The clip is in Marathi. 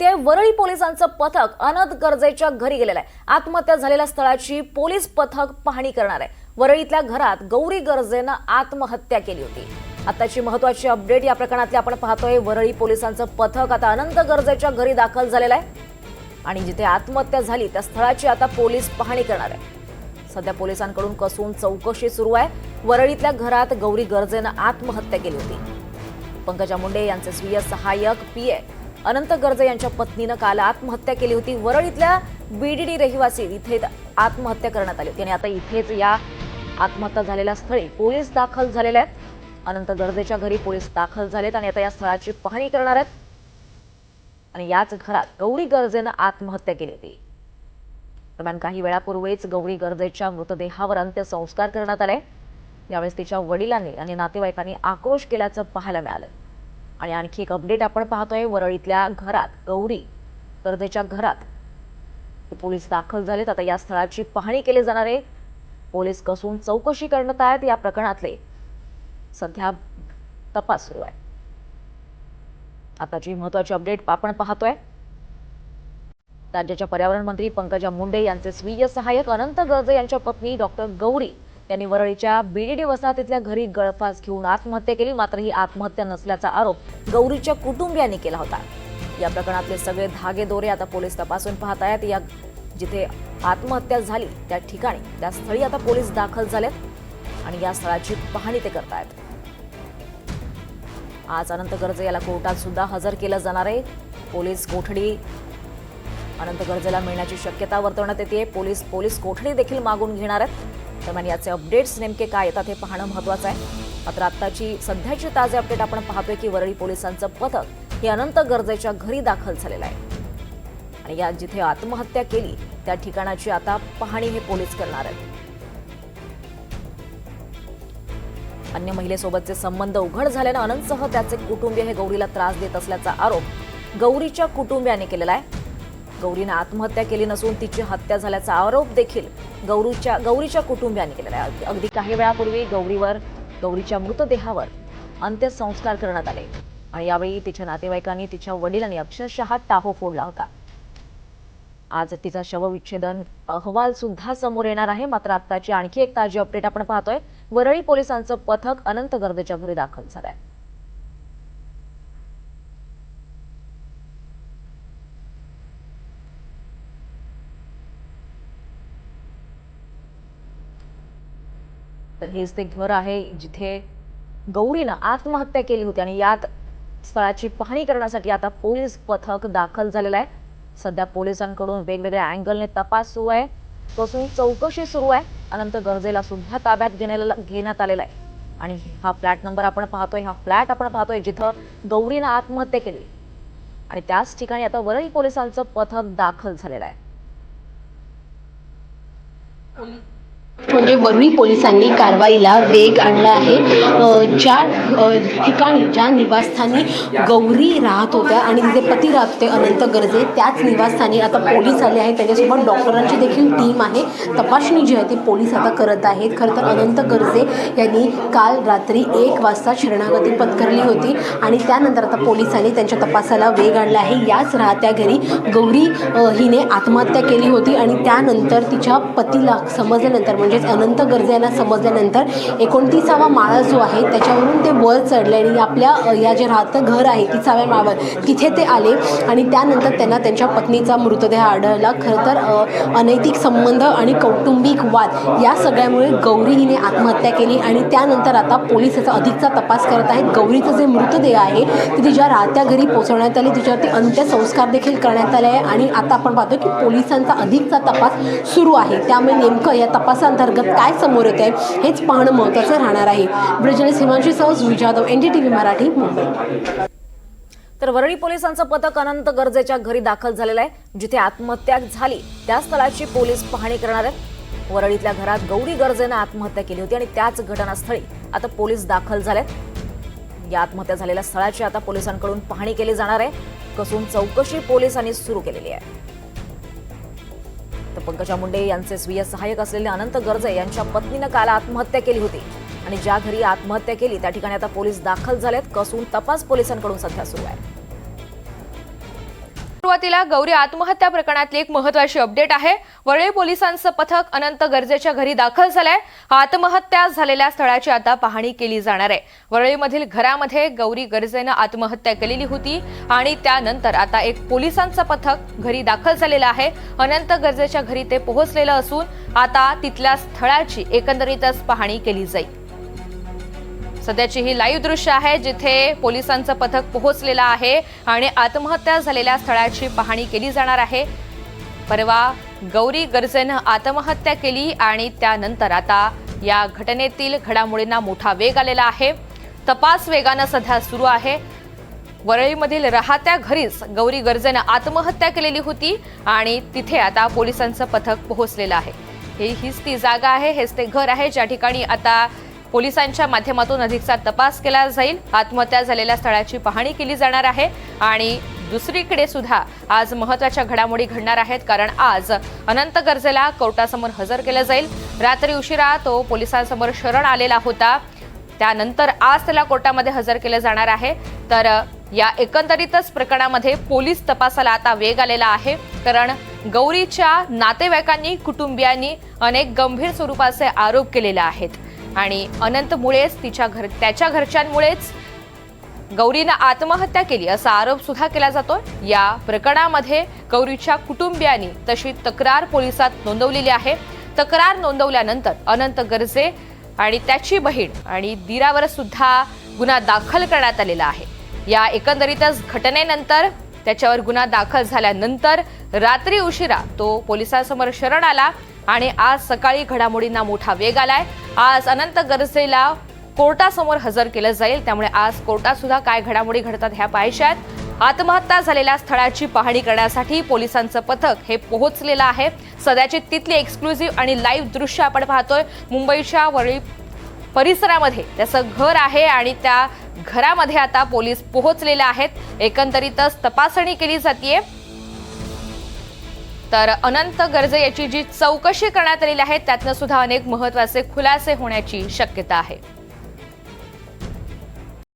माहिती आहे वरळी पोलिसांचं पथक अनंत गरजेच्या घरी गेलेलं आहे. आत्महत्या झालेल्या स्थळाची पोलीस पथक पाहणी करणार आहे. वरळीतल्या घरात गौरी गरजेनं आत्महत्या केली होती. आताची महत्वाची अपडेट या प्रकरणातली आपण पाहतोय. वरळी पोलिसांचं पथक आता अनंत गरजेच्या घरी दाखल झालेलं आहे. आणि जिथे आत्महत्या झाली त्या स्थळाची आता पोलीस पाहणी करणार आहे. सध्या पोलिसांकडून कसून चौकशी सुरू आहे. वरळीतल्या घरात गौरी गरजेनं आत्महत्या केली होती. पंकजा मुंडे यांचे स्वीय सहाय्यक पी ए. अनंत गर्जे यांच्या पत्नीनं काल आत्महत्या केली होती. वरळीतल्या बीडीडी रहिवासी इथे आत्महत्या करण्यात आली होती आणि आता इथेच या आत्महत्या झालेल्या स्थळी पोलीस दाखल झालेले आहेत. अनंत गर्जेच्या घरी पोलीस दाखल झालेत आणि आता या स्थळाची पाहणी करणार आहेत. आणि याच घरात गौरी गर्जेनं आत्महत्या केली होती. दरम्यान काही वेळापूर्वीच गौरी गर्जेच्या मृतदेहावर अंत्यसंस्कार करण्यात आले. यावेळेस तिच्या वडिलांनी आणि नातेवाईकांनी आक्रोश केल्याचं पाहायला मिळालं. आणि आणखी एक अपडेट आपण पाहतोय वरळीतल्या घरात गौरी. गर्जेच्या घरात पोलीस दाखल झालेत. आता या स्थळाची पाहणी केली जाणार आहे. पोलीस कसून चौकशी करण्यात आहेत या प्रकरणातले. सध्या तपास सुरू आहे. आताची महत्वाची अपडेट आपण पाहतोय राज्याच्या पर्यावरण मंत्री पंकजा मुंडे यांचे स्वीय सहाय्यक अनंत गर्जे यांच्या पत्नी डॉक्टर गौरी यांनी वरळीच्या बीडीडी वसाहतीतल्या घरी गळफास घेऊन आत्महत्या केली मात्र ही आत्महत्या नसल्याचा आरोप गौरीच्या कुटुंबियांनी केला होता. या प्रकरणातले सगळे धागे दोरे आता पोलीस तपासून पाहत आहेत. या जिथे आत्महत्या झाली त्या ठिकाणी त्या स्थळी आता पोलीस दाखल झालेत आणि या स्थळाची पाहणी ते करतायत आज अनंत गर्जे याला कोर्टात सुद्धा हजर केलं जाणार आहे. पोलीस कोठडी अनंत गर्जेला मिळण्याची शक्यता वर्तवण्यात येते. पोलीस पोलीस कोठडी देखील मागून घेणार आहेत. दरम्यान याचे अपडेट्स नेमके काय येतात हे पाहणं महत्वाचं आहे. मात्र आत्ताची सध्याची ताजे अपडेट आपण पाहतोय की वरळी पोलिसांचं पथक हे अनंत गरजेच्या घरी दाखल झालेलं आहे. आणि या जिथे आत्महत्या केली त्या ठिकाणाची आता पाहणी हे पोलीस करणार आहेत. अन्य महिलेसोबतचे संबंध उघड झाल्यानं अनंतसह त्याचे कुटुंबीय हे गौरीला त्रास देत असल्याचा आरोप गौरीच्या कुटुंबियाने केलेला आहे. गौरीनं आत्महत्या केली नसून तिची हत्या झाल्याचा आरोप देखील गौरीच्या गौरीच्या कुटुंबियांनी केलेला आहे. अगदी- काही वेळापूर्वी गौरीवर गौरीच्या मृतदेहावर अंत्यसंस्कार करण्यात आले. आणि यावेळी तिच्या नातेवाईकांनी तिच्या वडिलांनी अक्षरशः टाहो फोडला होता. आज तिचा शवविच्छेदन अहवाल सुद्धा समोर येणार आहे. मात्र आत्ताची आणखी एक ताजी अपडेट आपण पाहतोय. वरळी पोलिसांचं पथक अनंत गर्देच्या घरी दाखल झालंय. तर हेच ते घर आहे जिथे गौरीनं आत्महत्या केली होती आणि यात स्थळाची पाहणी करण्यासाठी आता पोलीस पथक दाखल झालेलं आहे. सध्या पोलिसांकडून वेगवेगळ्या अँगलने तपास सुरू आहे. पासून चौकशी सुरू आहे. अनंत गरजेला सुद्धा ताब्यात घेण्याला घेण्यात आलेला आहे. आणि हा फ्लॅट नंबर आपण पाहतोय. हा फ्लॅट आपण पाहतोय जिथं गौरीनं आत्महत्या केली. आणि त्याच ठिकाणी आता वरळी पोलिसांचं पथक दाखल झालेलं आहे. म्हणजे वरळी पोलिसांनी कारवाईला वेग आणला आहे. ज्या ठिकाणी ज्या निवासस्थानी गौरी राहत होत्या आणि तिचे पती राहत होते अनंत गरजे त्याच निवासस्थानी आता पोलीस आले आहेत. त्याच्यासोबत डॉक्टरांची देखील टीम आहे. तपासणी जी आहे ती पोलीस आता करत आहेत. खरं तर अनंत गरजे यांनी काल रात्री एक वाजता शरणागती पत्करली होती आणि त्यानंतर आता पोलिसांनी त्यांच्या तपासाला वेग आणला आहे. याच राहत्या घरी गौरी हिने आत्महत्या केली होती आणि त्यानंतर तिच्या पतीला समजल्यानंतर म्हणजे म्हणजेच अनंत गरजे यांना समजल्यानंतर एकोणतीसावा माळा जो आहे त्याच्यावरून ते वर चढले आणि आपल्या या जे राहतं घर आहे तिसाव्या माळावर तिथे ते आले आणि त्यानंतर त्यांना त्यांच्या पत्नीचा मृतदेह आढळला. खरं तर अनैतिक संबंध आणि कौटुंबिक वाद या सगळ्यामुळे गौरी हिने आत्महत्या केली आणि त्यानंतर आता पोलीस याचा अधिकचा तपास करत आहेत. गौरीचं जे मृतदेह आहे ते तिच्या राहत्या घरी पोहोचवण्यात आले. तिच्यावरती अंत्यसंस्कार देखील करण्यात आले आहे आणि आता आपण पाहतो की पोलिसांचा अधिकचा तपास सुरू आहे. त्यामुळे नेमकं या अंतर्गत काय समोर येत आहे हेच पाहणं महत्त्वाचं राहणार आहे. ब्रिजनेस हिमांशी सह Jadhav N D T V Marathi Mumbai. तर वरळी पोलिसांचं पथक अनंत गरजेच्या घरी दाखल झालेलं आहे जिथे आत्महत्या झाली. त्या स्थळाची पोलीस पाहणी करणार आहेत. वरळीतल्या घरात गौरी गरजेनं आत्महत्या केली होती आणि त्याच घटनास्थळी आता पोलीस दाखल झाले या आत्महत्या झालेल्या स्थळाची आता पोलिसांकडून पाहणी केली जाणार आहे. कसून चौकशी पोलिसांनी सुरू केलेली आहे. तर पंकजा मुंडे यांचे स्वीय सहाय्यक असलेले अनंत गर्जे यांच्या पत्नीनं काल आत्महत्या केली होती. आणि ज्या घरी आत्महत्या केली त्या ठिकाणी आता पोलीस दाखल झालेत. कसून तपास पोलिसांकडून सध्या सुरू आहे. सुरुवातीला गौरी आत्महत्या प्रकरणातली एक महत्वाची अपडेट आहे. वरळी पोलिसांचं पथक अनंत गरजेच्या घरी दाखल झालंय. आत्महत्या झालेल्या स्थळाची आता पाहणी केली जाणार आहे. वरळीमधील घरामध्ये गौरी गरजेनं आत्महत्या केलेली होती आणि त्यानंतर आता एक पोलिसांचं पथक घरी दाखल झालेलं आहे. अनंत गरजेच्या घरी ते पोहोचलेलं असून आता तिथल्या स्थळाची एकंदरीतच पाहणी केली जाईल. सध्याची ही लाईव्ह दृश्य आहे जिथे पोलिसांचं पथक पोहोचलेलं आहे आणि आत्महत्या झालेल्या स्थळाची पाहणी केली जाणार आहे. परवा गौरी गर्जेनं आत्महत्या केली आणि त्यानंतर आता या घटनेतील घडामोडींना मोठा वेग आलेला आहे. तपास वेगानं सध्या सुरू आहे. वरळीमधील राहत्या घरीच गौरी गर्जेनं आत्महत्या केलेली होती आणि तिथे आता पोलिसांचं पथक पोहोचलेलं आहे. ही हीच ती जागा आहे हेच ते घर आहे. ज्या ठिकाणी आता पोलिसांच्या माध्यमातून अधिकचा तपास केला जाईल. आत्महत्या झालेल्या स्थळाची पाहणी केली जाणार आहे. आणि दुसरीकडे सुद्धा आज महत्त्वाच्या घडामोडी घडणार आहेत कारण आज अनंत गरजेला कोर्टासमोर हजर केलं जाईल. रात्री उशिरा तो पोलिसांसमोर शरण आलेला होता. त्यानंतर आज त्याला कोर्टामध्ये हजर केलं जाणार आहे. तर या एकंदरीतच प्रकरणामध्ये पोलीस तपासाला आता वेग आलेला आहे. कारण गौरीच्या नातेवाईकांनी कुटुंबियांनी अनेक गंभीर स्वरूपाचे आरोप केलेले आहेत. आणि अनंतमुळेच तिच्या घर त्याच्या घरच्यांमुळेच गौरीनं आत्महत्या केली असा आरोप सुद्धा केला जातोय. या प्रकरणामध्ये गौरीच्या कुटुंबियांनी तशी तक्रार पोलिसात नोंदवलेली आहे. तक्रार नोंदवल्यानंतर अनंत गरजे आणि त्याची बहीण आणि दीरावर सुद्धा गुन्हा दाखल करण्यात आलेला आहे. या एकंदरीतच घटनेनंतर त्याच्यावर गुन्हा दाखल झाल्यानंतर रात्री उशिरा तो पोलिसांसमोर शरण आला आणि आज सकाळी घडामोडींना मोठा वेग आलाय. आज अनंत गरजेला कोर्टासमोर हजर केलं जाईल. त्यामुळे आज कोर्टात सुद्धा काय घडामोडी घडतात ह्या पाहायच्यात आत्महत्या झालेल्या स्थळाची पाहणी करण्यासाठी पोलिसांचं पथक हे पोहोचलेलं आहे. सध्याची तिथली एक्सक्लुझिव्ह आणि लाईव्ह दृश्य आपण पाहतोय. मुंबईच्या वरळी परिसरामध्ये त्याचं घर आहे आणि त्या घरामध्ये आता पोलीस पोहोचलेले आहेत. एकंदरीतच तपासणी केली जाते तर अनंत गर्जे याची जी चौकशी करण्यात आलेली आहे त्यातनं सुद्धा अनेक महत्त्वाचे खुलासे होण्याची शक्यता आहे.